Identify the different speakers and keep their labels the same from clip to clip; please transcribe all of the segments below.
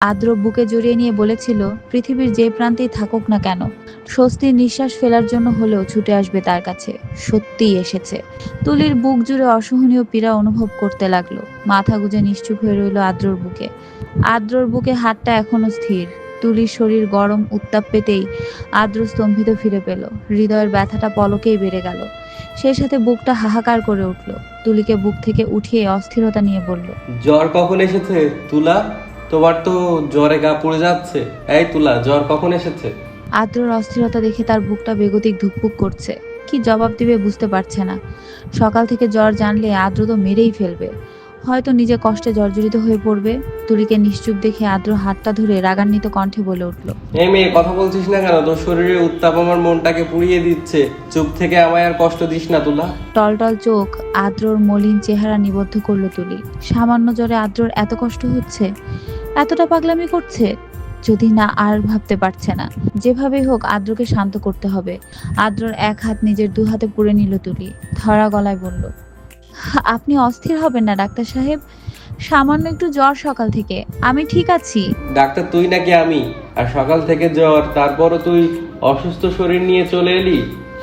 Speaker 1: আদ্র বুকে জড়িয়ে নিয়ে বলেছিল, পৃথিবীর যে প্রান্তেই থাকুক না কেন, স্বস্তির নিঃশ্বাস ফেলার জন্য হলেও ছুটে আসবে তার কাছে। সত্যিই এসেছে। তুলির বুক জুড়ে অসহনীয় পীড়া অনুভব করতে লাগল। মাথা গুজে নিশ্চুপ হয়ে রইল আদ্রর বুকে। আদ্রর বুকে হাতটা এখনও স্থির। তুলির শরীর গরম উত্তাপ পেতেই আদ্র স্তম্ভিত ফিরে পেল। হৃদয়ের ব্যথাটা পলকেই বেড়ে গেল। সেই সাথে বুকটা হাহাকার করে উঠল। তুলিকে বুক থেকে উঠিয়ে অস্থিরতা নিয়ে বলল,
Speaker 2: জ্বর কখন এসেছে, তুলা? তোমার তো জ্বরে গা পড়ে যাচ্ছে। এই তুলা জ্বর কখন এসেছে?
Speaker 1: আদ্রর অস্থিরতা দেখে তার বুকটা বেগতিক ধুকপুক করছে। কি জবাব দিবে বুঝতে পারছে না। সকাল থেকে জ্বর জানলে আদ্র তো মেরেই ফেলবে। হয়তো নিজে কষ্টে জর্জরিত হয়ে পড়বে। তুলিকে নিশ্চুপ দেখে আদ্র হাতটা ধরে রাগান্বিত কণ্ঠে বলে উঠল
Speaker 2: এই মেয়ে কথা বলছিস না কেন? তোর শরীরে উত্তাপ আমার মনটাকে পুড়িয়ে দিচ্ছে। চুপ থেকে আমায় আর কষ্ট দিস না তুলা।
Speaker 1: টলটল চোখ আদ্রর মলিন চেহারা নিবদ্ধ করল তুলি। সামান্য জ্বরে আদ্রর এত কষ্ট হচ্ছে? এতটা পাগলামি করছে? যদি না আর ভাবতে পারছে না। যেভাবেই হোক, আদ্রকে শান্ত করতে হবে। আদ্রর এক হাত নিজের দু হাতে পুড়ে নিল তুলি। ধরা গলায় বলল, আপনি অস্থির হবেন না, ডাক্তার সাহেব। সামান্য একটু জ্বর সকাল থেকে। আমি ঠিক আছি।
Speaker 2: ডাক্তার, তুই নাকি আমি? আর সকাল থেকে জ্বর, তারপরও তুই অসুস্থ শরীর নিয়ে চলে এলি?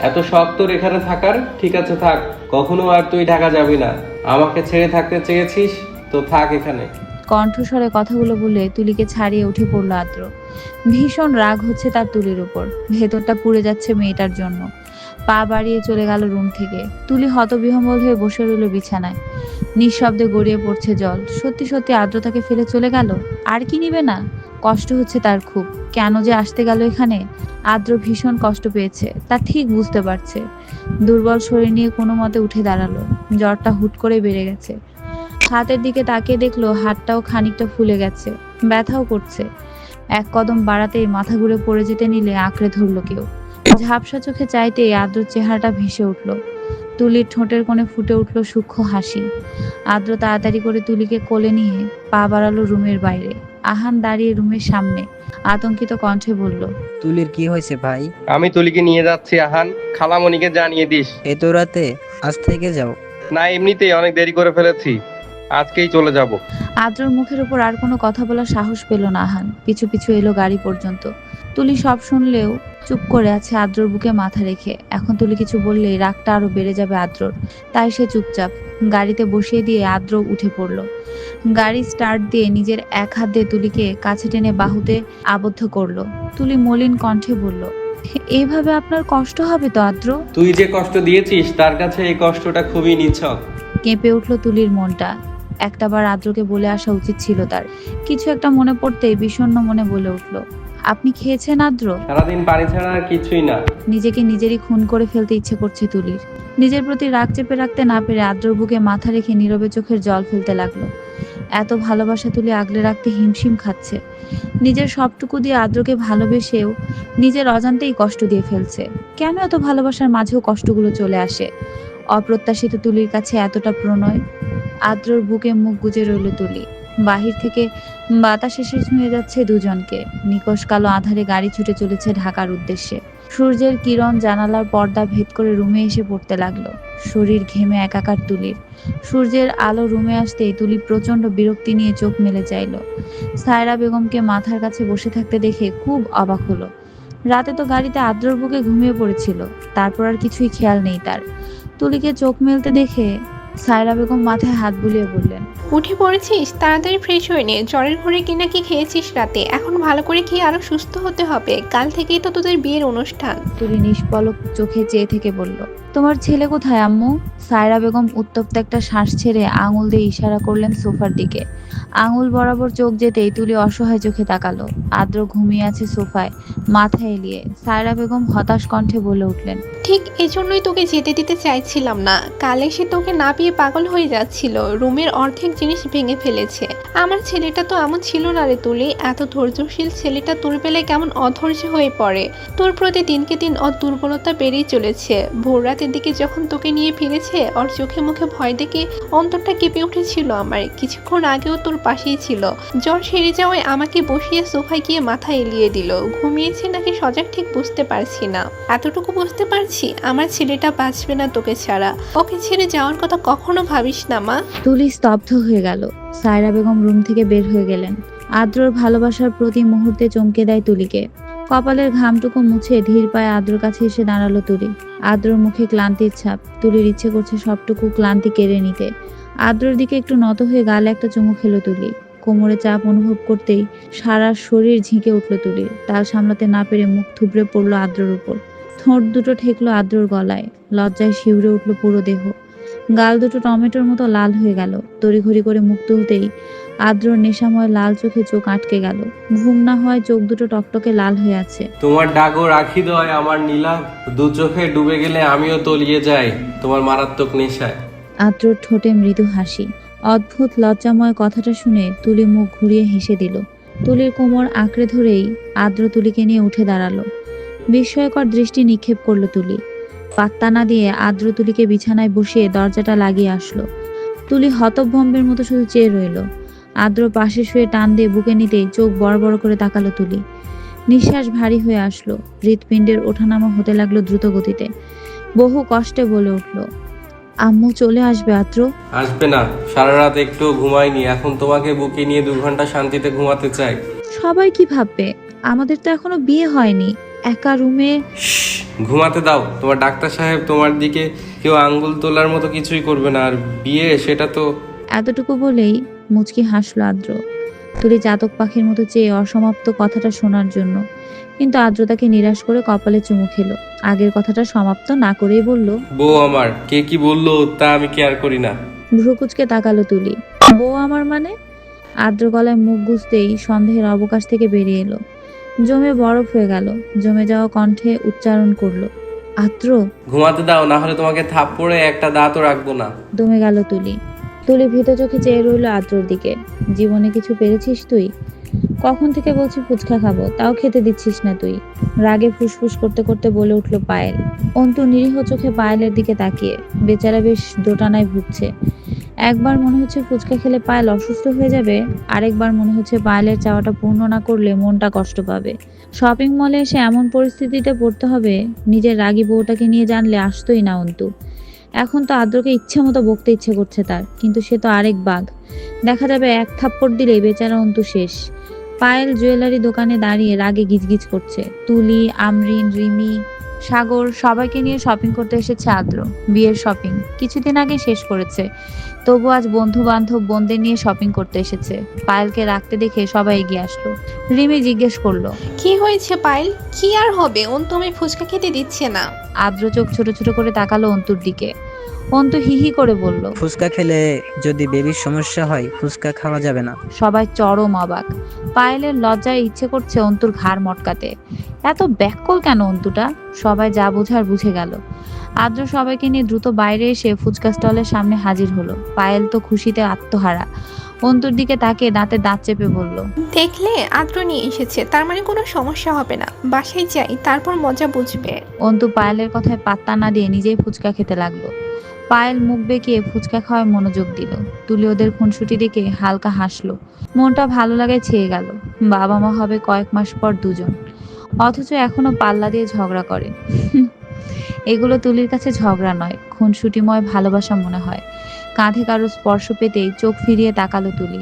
Speaker 2: এত শখ তোর এখানে থাকার? ঠিক আছে, থাক। কখনো আর তুই ঢাকা যাবি না। আমাকে ছেড়ে থাকতে চেয়েছিস, তো থাক এখানে।
Speaker 1: কণ্ঠস্বরে কথাগুলো বলে তুলিকে ছাড়িয়ে উঠে পড়ল আদ্র। ভীষণ রাগ হচ্ছে তার তুলির উপর। ভেতরটা পুড়ে যাচ্ছে মেয়েটার জন্য। পা বাড়িয়ে চলে গেল রুম থেকে। তুলি হতবিহম্বল হয়ে বসে রইল বিছানায়। নিঃশব্দে গড়িয়ে পড়ছে জল। সত্যি সত্যি আদ্রতাকে ফেলে চলে গেল? আর কি নিবে না? কষ্ট হচ্ছে তার খুব। কেন যে আসতে গেল এখানে? আদ্র ভীষণ কষ্ট পেয়েছে। তা ঠিক বুঝতে পারছে। দুর্বল শরীর নিয়ে কোনো মতে উঠে দাঁড়াল। জ্বরটা হুট করে বেড়ে গেছে। হাতের দিকে তাকিয়ে দেখল হাতটাও খানিকটা ফুলে গেছে ব্যথাও করছে। এক কদম বাড়াতেই মাথা ঘুরে পড়ে যেতে নিলে আঁকড়ে ধরলো কেউ। ঝাপসা চোখে চাইতেই আদ্র চেহারাটা ভেসে উঠল। তুলির ঠোঁটের কোণে ফুটে উঠল সূক্ষ্ম হাসি। আদ্র তাড়াতাড়ি করে তুলিকে কোলে নিয়ে পা বাড়ালো রুমের বাইরে। আহান দাঁড়িয়ে রুমের সামনে আতঙ্কিত কণ্ঠে বলল
Speaker 3: তুলির কি হয়েছে ভাই?
Speaker 2: আমি তুলিকে নিয়ে যাচ্ছি আহান। খালামণিকে জানিয়ে দিস।
Speaker 3: এত রাতে আজ থেকে যাও।
Speaker 2: না এমনিতেই অনেক দেরি করে ফেলেছি। আজকেই চলে যাব।
Speaker 1: আদ্রর মুখের উপর আর কোনো কথা বলার সাহস পেল না আহান। পিছু পিছু এলো গাড়ি পর্যন্ত। তুলি সব শুনলেও চুপ করে আছে আদ্রর বুকে মাথা রেখে। এখন তুলি কিছু বললেই রাগটা আরও বেড়ে যাবে আদ্রর। তাই সে চুপচাপ গাড়িতে বসিয়ে দিয়ে আদ্র উঠে পড়ল। গাড়ি স্টার্ট দিয়ে নিজের এক হাত দিয়ে তুলিকে কাছে টেনে বাহুতে আবদ্ধ করল। তুলি মলিন কণ্ঠে বলল এইভাবে আপনার কষ্ট হবে তো আদ্র?
Speaker 2: তুই যে কষ্ট দিয়েছিস তার কাছে এই কষ্টটা খুবই নিছক।
Speaker 1: কেঁপে উঠল তুলির মনটা। একটাবার আদ্রকে বলে আসা উচিত ছিল তার। কিছু একটা মনে পড়তেই বিষণ্ণ মনে বলে উঠল আপনি খেয়েছেন আদ্র?
Speaker 2: সারাদিন পানি ছাড়া আর কিছুই না।
Speaker 1: নিজেকে নিজেরই খুন করে ফেলতে ইচ্ছে করছে তুলির। নিজের প্রতি রাগ চেপে রাখতে না পেরে আদ্রর বুকে মাথা রেখে নীরবে চোখের জল ফেলতে লাগল। এত ভালোবাসা তুলি আগলে রাখতে হিমশিম খাচ্ছে। নিজের সবটুকু দিয়ে আদ্রকে ভালোবেসেও নিজের অজান্তেই কষ্ট দিয়ে ফেলছে। কেন এত ভালোবাসার মাঝেও কষ্টগুলো চলে আসে? অপ্রত্যাশিত তুলির কাছে এতটা প্রণয়। আদ্রর বুকে মুখ গুজে রইল তুলি। বাহির থেকে বাতাস এসে ছুঁয়ে যাচ্ছে দুজনকে। নিকশ কালো আধারে গাড়ি ছুটে চলেছে ঢাকার উদ্দেশ্যে। সূর্যের কিরণ জানালার পর্দা ভেদ করে রুমে এসে পড়তে লাগল। শরীর ঘেমে একাকার তুলির। সূর্যের আলো রুমে আসতেই তুলি প্রচণ্ড বিরক্তি নিয়ে চোখ মেলে চাইল। সায়রা বেগমকে মাথার কাছে বসে থাকতে দেখে খুব অবাক হলো। রাতে তো গাড়িতে আদ্রর বুকে ঘুমিয়ে পড়েছিল। তারপর আর কিছুই খেয়াল নেই তার। তুলিকে চোখ মেলতে দেখে সায়রা বেগম মাথায় হাত বুলিয়ে বললেন
Speaker 4: উঠে পড়েছিস? তাড়াতাড়ি ফ্রেশ হয়ে নে। জ্বরের ঘরে কিনা কি খেয়েছিস রাতে? এখন ভালো করে খেয়ে আরও সুস্থ হতে হবে। কাল থেকেই তো তোদের বিয়ের অনুষ্ঠান।
Speaker 1: তুলি নিষ্পলক চোখে চেয়ে থেকে বলল তোমার ছেলে কোথায়, আম্মু? সায়রা বেগম উত্তপ্ত একটা শ্বাস ছেড়ে আঙুল দিয়ে ইশারা করলেন সোফার দিকে। আঙুল বরাবর চোখ যেতেই তুলি অসহায় চোখে তাকালো। আদ্র ঘুমিয়ে আছে সোফায়, মাথা এলিয়ে। সায়রা বেগম হতাশ কণ্ঠে বলে উঠলেন,
Speaker 4: ঠিক এজন্যই তোকে যেতে দিতে চাইছিলাম না। কাল এসে তোকে না পেয়ে পাগল হয়ে যাচ্ছিল। রুমের অর্ধেক জিনিস ভেঙে ফেলেছে। আমার ছেলেটা তো এমন ছিল না রে তুলি। এত ধৈর্যশীল ছেলেটা তোর বেলায় কেমন অধৈর্য হয়ে পড়ে। তোর প্রতি দিনকে দিন ওর দুর্বলতা বেড়েই চলেছে। ভোর রাতের দিকে যখন তোকে নিয়ে ফিরেছে, ওর চোখে মুখে ভয় দেখে অন্তরটা কেঁপে উঠেছিল আমার। কিছুক্ষণ আগেও তোর পাশেই ছিল। জ্বর সেরে যাওয়ায় আমাকে বসিয়ে সোফায় গিয়ে মাথা এলিয়ে দিল। ঘুমিয়েছে নাকি সজাগ ঠিক বুঝতে পারছি না। এতটুকু বুঝতে পারছি, আমার ছেলেটা বাঁচবে না তোকে ছাড়া। ওকে ছেড়ে যাওয়ার কথা কখনো ভাবিস না, মা।
Speaker 1: তুলি স্তব্ধ হয়ে গেল। সায়রা বেগম রুম থেকে বের হয়ে গেলেন। আদ্রর ভালোবাসার প্রতি মুহূর্তে চমকে দেয় তুলিকে। কপালের ঘামটুকু মুছে ধীর পায়ে আদ্রর কাছে এসে দাঁড়াল তুলি। আদ্রর মুখে ক্লান্তির ছাপ। তুলির ইচ্ছে করছে সবটুকু ক্লান্তি কেড়ে নিতে। আদ্রর দিকে একটু নত হয়ে গালে একটা চুমু খেলো তুলি। কোমরে চাপ অনুভব করতেই সারা শরীর ঝিঁকে উঠল তুলির। তাল সামলাতে না পেরে মুখ থুবড়ে পড়ল আদ্রর উপর। ঠোঁট দুটো ঠেকলো আদ্রর গলায়। লজ্জায় শিউরে উঠল পুরো দেহ। গাল দুটো টমেটোর মতো লাল হয়ে গেল। তড়িঘড়ি করে মুখ তুলতেই আদ্রর নেশাময় লাল চোখে চোখ আটকে গেল। ঘুম না হয় চোখ দুটো টকটকে লাল হয়ে আছে।
Speaker 2: তোমার ডাকও রাখি দয় আমার নীলাভ দু চোখে ডুবে গেলে আমিও তলিয়ে যাই তোমার মারাত্মক নেশায়।
Speaker 1: আদ্রর ঠোঁটে মৃদু হাসি। অদ্ভুত লজ্জাময় কথাটা শুনে তুলি মুখ ঘুরিয়ে হেসে দিল। তুলির কোমর আঁকড়ে ধরেই আদ্র তুলিকে নিয়ে উঠে দাঁড়াল। বিস্ময়কর দৃষ্টি নিক্ষেপ করল তুলি। পাত্তা না দিয়ে আদ্র তুলিকে বিছানায় বসিয়ে দরজাটা লাগিয়ে আসলো। তুলি হতভম্বের মতো শুধু চেয়ে রইল। আদ্র পাশে শুয়ে টান দিয়ে বুকে নিতেই চোখ বড় বড় করে তাকালো তুলি। নিঃশ্বাস ভারী হয়ে আসলো। হৃৎপিণ্ডের ওঠানামা হতে লাগল দ্রুত গতিতে বহু কষ্টে বলে উঠল আম্মু চলে আসবে আদ্র
Speaker 2: আসবে না। সারা রাত একটু ঘুমাইনি। এখন তোমাকে বুকে নিয়ে দু ঘণ্টা শান্তিতে ঘুমাতে চাই।
Speaker 1: সবাই কি ভাববে? আমাদের তো এখনও বিয়ে হয়নি। একা রুমে
Speaker 2: ঘুমাতে দাও। তোমার ডাক্তার সাহেব তোমার দিকে কেউ আঙ্গুল তোলার মতো কিছুই করবে না। আর বিয়ে সেটা তো
Speaker 1: এতটুকু বলেই মুচকি হাসলো আদ্র। তুলি জাতক পাখির মতো চেয়ে অসমাপ্ত কথাটা শোনার জন্য। কিন্তু আদ্র তাকে নিরাশ করে কপালে চুমু খেলো। আগের কথাটা সমাপ্ত না করেই বলল
Speaker 2: বউ আমার কে কি বলল তা আমি কেয়ার করি না।
Speaker 1: ভ্রুকুচকে তাকালো তুলি। বউ আমার মানে? আদ্র গলায় মুখ গুজতেই সন্দেহের অবকাশ থেকে বেরিয়ে এলো। জমে বরফ হয়ে গেল। জমে যাওয়া কণ্ঠে উচ্চারণ করল আদ্র!
Speaker 2: ঘুমাতে দাও না হলে তোমাকে থাপ্পড়ে একটা দাঁতও রাখব না।
Speaker 1: দমে গেল তুলি। তুলি ভীত চোখে চেয়ে রইল আদ্রর দিকে। জীবনে কিছু পেরেছিস তুই? কখন থেকে বলছি ফুচকা খাব? তাও খেতে দিচ্ছিস না তুই। রাগে ফুসফুস করতে করতে বলে উঠল পায়েল। অন্তু নিরীহ চোখে পায়েলের দিকে তাকিয়ে। বেচারা বেশ দোটানায় ভুগছে। একবার মনে হচ্ছে ফুচকা খেলে পায়েল অসুস্থ হয়ে যাবে, আরেকবার মনে হচ্ছে পায়েলের চাওয়াটা পূর্ণ না করলে মনটা কষ্ট পাবে। শপিং মলে এসে এমন পরিস্থিতিতে পড়তে হবে, নিজের রাগী বউটাকে নিয়ে জানলে আসতোই না অন্তু। এখন তো আদ্রকে ইচ্ছে মতো বকতে ইচ্ছে করছে তার, কিন্তু সে তো আরেক বাঘ। দেখা যাবে এক থাপ্পড় দিলেই বেচারা অন্তু শেষ। পায়েল জুয়েলারি দোকানে দাঁড়িয়ে রাগে গিজগিজ করছে। তুলি আমরিন রিমি সাগর সবাইকে নিয়ে শপিং করতে এসেছে আদ্র। বিয়ের শপিং কিছুদিন আগে শেষ করেছে। তবু আজ বন্ধু বান্ধব বোনদের নিয়ে শপিং করতে এসেছে। পায়েলকে রাখতে দেখে সবাই এগিয়ে আসলো। রিমি জিজ্ঞেস করল
Speaker 4: কি হয়েছে পায়েল? কি আর হবে? ওন তুমি ফুচকা খেতে দিচ্ছে না।
Speaker 1: আদ্র চোখ ছোট ছোট করে তাকালো অন্তুর দিকে। অন্তু হিহি করে বলল
Speaker 3: ফুচকা খেলে যদি বেবির সমস্যা হয় ফুচকা খাওয়া যাবে না।
Speaker 1: সবাই চরম অবাক। পায়েলের লজ্জায় ইচ্ছে করছে অন্তুর ঘাড় মটকাতে। এত ব্যাককল কেন অন্তুটা? সবাই যা বোঝার বুঝে গেল। আদ্র সবাইকে নিয়ে দ্রুত বাইরে এসে ফুচকা স্টলের সামনে হাজির হলো। পায়েল তো খুশিতে আত্মহারা। অন্তুর দিকে তাকে দাঁতে দাঁত চেপে বলল
Speaker 4: দেখলে আদ্র নিয়ে এসেছে তার মানে কোনো সমস্যা হবে না। বাসায় যাই তারপর মজা বুঝবে।
Speaker 1: অন্তু পায়েলের কথায় পাত্তা না দিয়ে নিজেই ফুচকা খেতে লাগল। পায়েল মুখ বেঁকিয়ে ফুচকা খাওয়ায় মনোযোগ দিল। তুলি ওদের খুনসুটি দেখে হালকা হাসলো। মনটা ভালো লাগায় ছেয়ে গেল। বাবা মা হবে কয়েক মাস পর দুজন। অথচ এখনও পাল্লা দিয়ে ঝগড়া করে। এগুলো তুলির কাছে ঝগড়া নয়, খুনসুটিময় ভালোবাসা মনে হয়। কাঁধে কারও স্পর্শ পেতেই চোখ ফিরিয়ে তাকালো তুলি।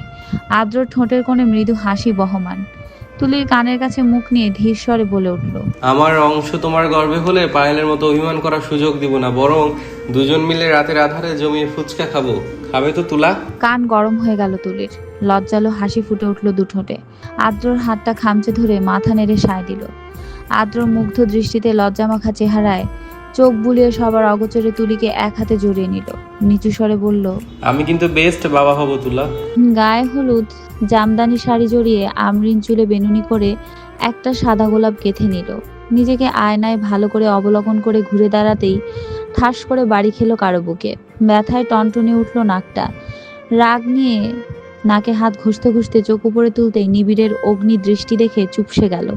Speaker 1: আদ্র ঠোঁটের কোণে মৃদু হাসি বহমান। তুলির কানের কাছে মুখ নিয়ে ধীর স্বরে বলে উঠল,
Speaker 2: আমার অংশ তোমার গর্বে হলে পায়েলের মতো অভিমান করার সুযোগ দিব না, বরং দুজন মিলে রাতের আধারে জমিয়ে ফুচকা খাব। খাবে তো তুলা?
Speaker 1: কান গরম হয়ে গেল তুলির। লজ্জালো হাসি ফুটে উঠল দুঠোঁটে। আদ্রর হাতটা খামচে ধরে মাথা নেড়ে সায় দিল। আদ্র মুগ্ধ দৃষ্টিতে লজ্জামাখা চেহারায় চোখ বুলিয়ে সবার অগোচরে তুলিকে এক হাতে জড়িয়ে নিল। নিচু স্বরে বলল
Speaker 2: আমি কিন্তু বেস্ট বাবা হব তুলা।
Speaker 1: গায়ে হলুদ জামদানি শাড়ি জড়িয়ে আমরিন চুলে বেনুনি করে একটা সাদা গোলাপ গেঁথে নিল। নিজেকে আয়নায় ভালো করে অবলোকন করে ঘুরে দাঁড়াতেই ঠাস করে বাড়ি খেলো কারও বুকে। ব্যথায় টনটনে উঠল নাকটা। রাগ নিয়ে নাকে হাত ঘষতে ঘষতে চোখ উপরে তুলতেই নিবিড়ের অগ্নি দৃষ্টি দেখে চুপসে গেল।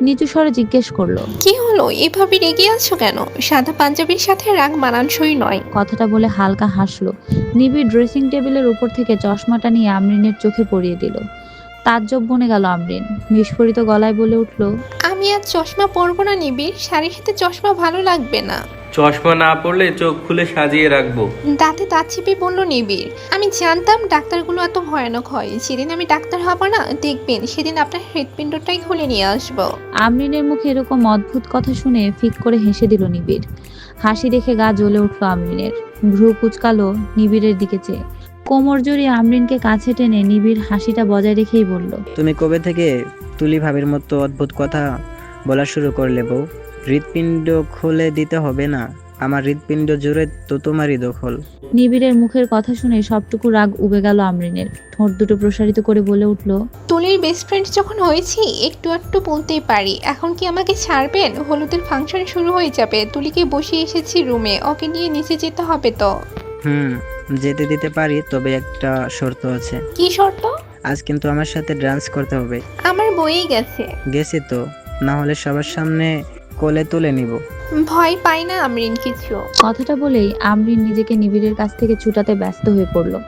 Speaker 1: নিচু স্বরে জিজ্ঞেস করল
Speaker 4: কি হলো? এভাবে রেগে আছো কেন? সাদা পাঞ্জাবির সাথে রাগ মানানসই নয়।
Speaker 1: কথাটা বলে হালকা হাসলো। নিবিড় ড্রেসিং টেবিলের উপর থেকে চশমাটা নিয়ে আমরিনের চোখে পরিয়ে দিল। তাজ্জব বনে গেল আমরিন। বিস্ফোরিত গলায় বলে উঠল
Speaker 4: আমি আর চশমা পরবো না নিবিড় শাড়ির সাথে চশমা ভালো লাগবে না।
Speaker 2: চশমা না পড়লে চোখ খুলে সাজিয়ে রাখব।
Speaker 4: দাঁতে দাঁত চিপে বলল নিবিড় আমি জানতাম ডাক্তারগুলো এত ভয়ানক হয়। যেদিন আমি ডাক্তার হব না দেখবেন সেদিন আপনার হৃৎপিণ্ডটাই খুলে নিয়ে আসব।
Speaker 1: আমরিনের মুখে এরকম অদ্ভুত কথা শুনে ফিক করে হেসে দিল নিবিড়। হাসি দেখে গা জ্বলে উঠল আমরিনের। ভ্রু কুচকালো নিবিড়ের দিকে চেয়ে। কোমর জড়িয়ে আমরিনকে কাছে টেনে নিবিড় হাসিটা বজায় রেখেই বলল
Speaker 3: তুমি কবে থেকে তুলি ভাবির মতো অদ্ভুত কথা বলা শুরু করলে বউ? হৃৎপিণ্ড খুলে দিতে হবে না। আমার হৃৎপিণ্ড জুড়ে তো তোমারই দখল।
Speaker 1: নিবিড়ের মুখের কথা শুনে সবটুকু রাগ উবে গেল আমরিনের। ঠোঁট দুটো প্রসারিত করে বলে উঠল
Speaker 4: তুলির বেস্ট ফ্রেন্ড যখন হয়েছি একটু একটু বলতেই পারি। এখন কি আমাকে ছাড়বেন? হলুদের ফাংশন শুরু হয়ে যাবে। তুলিকে বসিয়ে এসেছি রুমে ওকে নিয়ে নিচে যেতে হবে তো।
Speaker 3: হুম যেতে দিতে পারি তবে একটা শর্ত আছে।
Speaker 4: কি শর্ত?
Speaker 3: আজ কিন্তু আমার সাথে ডান্স করতে হবে।
Speaker 4: আমার বইয়ে গেছে।
Speaker 3: গেছি তো? না হলে সবার সামনে কোলে তুলে নিব।
Speaker 4: ভয় পাই না আমরিন কিছু।
Speaker 1: কথাটা বলেই আমরিন নিজেকে নিবিড়ের কাছ থেকে ছুটাতে ব্যস্ত হয়ে পড়ল।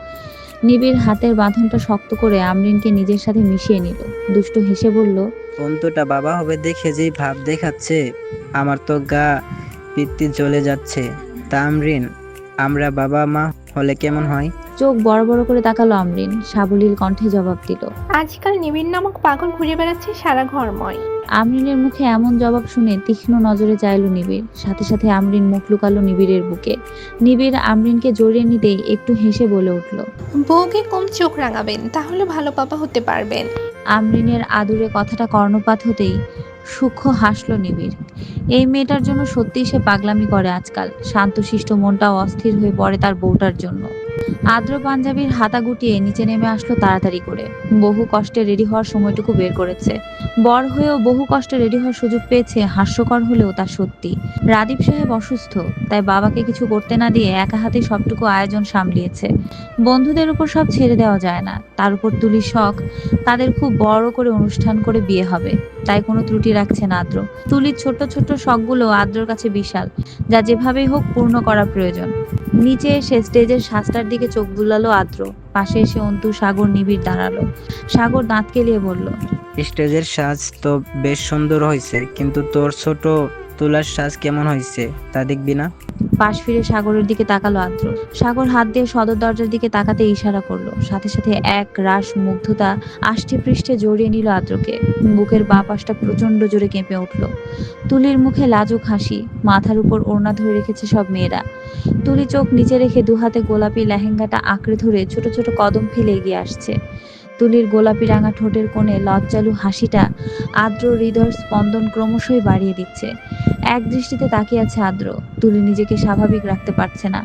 Speaker 1: নিবিড় হাতের বাঁধনটা শক্ত করে আমরিনকে নিজের সাথে মিশিয়ে নিল। দুষ্টু হেসে বলল
Speaker 3: অন্তটা বাবা হবে দেখে যেই ভাব দেখাচ্ছে আমার তো গা পিত্তি জ্বলে যাচ্ছে। তামরিন আমরা বাবা মা হলে কেমন হয়?
Speaker 1: চোখ বড় বড় করে তাকালো আমরিন। সাবলীল কণ্ঠে জবাব দিল
Speaker 4: আজকাল নিবিড় নামক পাগল ঘুরে বেড়াচ্ছে সারা ঘরময়।
Speaker 1: আমরিনের মুখে এমন জবাব শুনে তীক্ষ্ণ নজরে চাইলো নিবিড়। সাথে সাথে আমরিন মুখ লুকালো নিবিড়ের বুকে। নিবিড় আমরিনকে জড়িয়ে নিতেই একটু হেসে বলে উঠল
Speaker 4: বউকে কম চোখ রাঙাবেন তাহলে ভালো বাবা হতে পারবেন।
Speaker 1: আমরিনের আদুরে কথাটা কর্ণপাত হতেই সূক্ষ্ম হাসল নিবিড়। এই মেয়েটার জন্য সত্যিই সে পাগলামি করে আজকাল। শান্তশিষ্ট মনটাও অস্থির হয়ে পড়ে তার বউটার জন্য। আদ্র পাঞ্জাবির হাতা গুটিয়ে নিচে নেমে আসলো তাড়াতাড়ি করে। বহু কষ্টে রেডি হওয়ার সময়টুকু বের করেছে। বর হয়েও বহু কষ্টে রেডি হওয়ার সুযোগ পেয়েছে হাস্যকর হলেও তা সত্যি। রাদীপ সাহেব অসুস্থ, তাই বাবাকে কিছু করতে না দিয়ে একা হাতে সবটুকু আয়োজন সামলিয়েছে। বন্ধুদের উপর সব ছেড়ে দেওয়া যায় না। তার উপর তুলি শখ, তাদের খুব বড় করে অনুষ্ঠান করে বিয়ে হবে। তাই কোনো ত্রুটি রাখছে না আদ্র তুলির ছোট ছোট শখগুলো আদ্রর কাছে বিশাল, যা যেভাবেই হোক পূর্ণ করা প্রয়োজন। নিচে এসে স্টেজের সাজটার দিকে চোখ বুলালো আদ্র। পাশে এসে অন্তু সাগর নিবিড় দাঁড়াল। সাগর দাঁত কেলিয়ে বলল,
Speaker 3: স্টেজের সাজ তো বেশ সুন্দর হয়েছে কিন্তু তোর ছোট তুলার সাজ কেমন হয়েছে তা দেখবি না?
Speaker 1: পাশ ফিরে সাগরের দিকে তাকালো আদ্র। সাগর হাত দিয়ে সদর দরজার দিকে তাকাতে ইশারা করল। সাথে সাথে এক রাস মুগ্ধতা আষ্টে পৃষ্ঠে জড়িয়ে নিল আদ্রকে। বুকের বাঁ পাশটা প্রচণ্ড জোরে কেঁপে উঠল। তুলির মুখে লাজুক হাসি, মাথার উপর ওড়না ধরে রেখেছে সব মেয়েরা। তুলি চোখ নিচে রেখে দুহাতে গোলাপি লেহেঙ্গাটা আঁকড়ে ধরে ছোট ছোট কদম ফেলে এগিয়ে আসছে। তুলির গোলাপি রাঙা ঠোঁটের কোণে লজ্জালু হাসিটা আদ্র হৃদয়ের স্পন্দন ক্রমশই বাড়িয়ে দিচ্ছে। এক দৃষ্টিতে তাকিয়ে আছে আদ্র। তুলি নিজেকে স্বাভাবিক রাখতে পারছে না।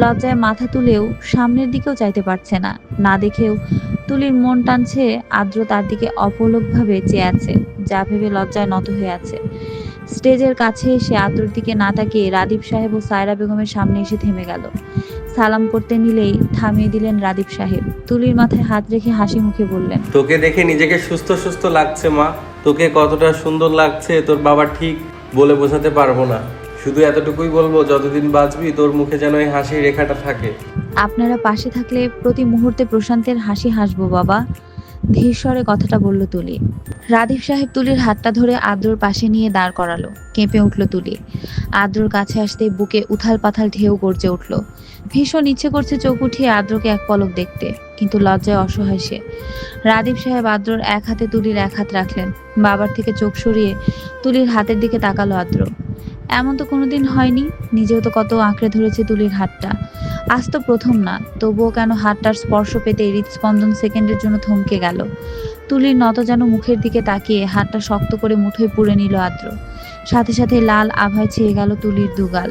Speaker 1: লজ্জায় মাথা তুলেও সামনের দিকেও চাইতে পারছে না। না দেখেও তুলির মন টানছে আদ্র তার দিকে অপলকভাবে চেয়ে আছে, যা ভেবে লজ্জায় নত হয়ে আছে। স্টেজের কাছে এসে আদ্রর দিকে না তাকিয়ে রাদীপ সাহেব ও সায়রা বেগমের সামনে এসে থেমে গেল। সালাম করতে নিলেই থামিয়ে দিলেন রাদীপ সাহেব। তুলির মাথায় হাত রেখে হাসি মুখে বললেন,
Speaker 2: তোকে দেখে নিজেকে সুস্থ সুস্থ লাগছে মা। তোকে কতটা সুন্দর লাগছে। তোর বাবা ঠিক বলে বোঝাতে পারব না। শুধু এতটুকুই বলব, যতদিন বাঁচবি, তোর মুখে যেন এই হাসির রেখাটা থাকে।
Speaker 1: আপনারা পাশে থাকলে প্রতি মুহূর্তে প্রশান্তের হাসি হাসবো, বাবা। ধীর স্বরে কথাটা বলল তুলি। রাদীপ সাহেব তুলির হাতটা ধরে আদ্রর পাশে নিয়ে দাঁড় করালো, কেঁপে উঠল তুলি। আদ্রর কাছে আসতে বুকে উথাল পাথাল ঢেউ গর্জে উঠল। ভীষণ ইচ্ছে করছে চোখ উঠিয়ে আদ্রকে এক পলক দেখতে। কিন্তু লজ্জায় অসহায় সে। রাদীপ সাহেব আদ্রর এক হাতে তুলির এক হাত রাখলেন। বাবার থেকে চোখ সরিয়ে তুলির হাতের দিকে তাকালো আদ্র। এমন তো কোনোদিন হয়নি, নিজেও তো কত আঁকড়ে ধরেছে তুলির হাতটা। আজ তো প্রথম না, তবুও কেন হাতটার স্পর্শ পেতে হৃদস্পন্দন সেকেন্ডের জন্য থমকে গেল। তুলির নত যেন মুখের দিকে তাকিয়ে হাতটা শক্ত করে মুঠোয় পুড়ে নিল আদ্র। সাথে সাথে লাল আভায় ছেয়ে গেল তুলির দুগাল।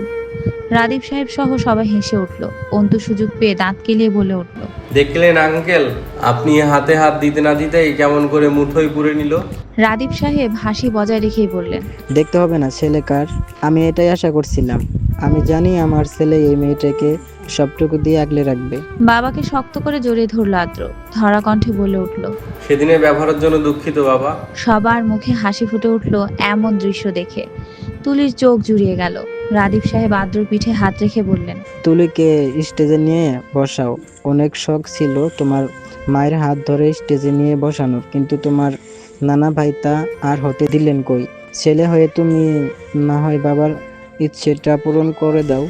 Speaker 1: রাদীপ সাহেব সহ সবাই হেসে উঠল। অন্তু সুযোগ পেয়ে দাঁত কেলিয়ে বলে উঠল
Speaker 2: দেখলেন আঙ্কেল? আপনি হাতে হাত দিতে না দিতেই কেমন করে মুঠোই পুরে নিল।
Speaker 1: রাদীপ সাহেব হাসি বজায় রেখেই বললেন
Speaker 3: দেখতে হবে না ছেলে কার? আমি এটাই আশা করছিলাম। আমি জানি আমার ছেলে এই মেয়েটাকে সবটুকু দিয়ে আগলে রাখবে।
Speaker 1: বাবাকে শক্ত করে জড়িয়ে ধরল আদ্র। ধরা কণ্ঠে বলে উঠল
Speaker 2: সেদিনের ব্যবহারের জন্য দুঃখিত বাবা।
Speaker 1: সবার মুখে হাসি ফুটে উঠল এমন দৃশ্য দেখে। তুলির চোখ জুড়িয়ে গেল। রাদীপ সাহেব আদ্রর পিঠে হাত রেখে বললেন,
Speaker 3: তুলিকে স্টেজে নিয়ে বসাও। অনেক শখ ছিল তোমার মায়ের হাত ধরে স্টেজে নিয়ে বসানোর। কিন্তু তোমার নানা ভাই তা আর হতে দিলেন কই? ছেলে হয়ে তুমি না হয় বাবার ইচ্ছেটা পূরণ করে দাও।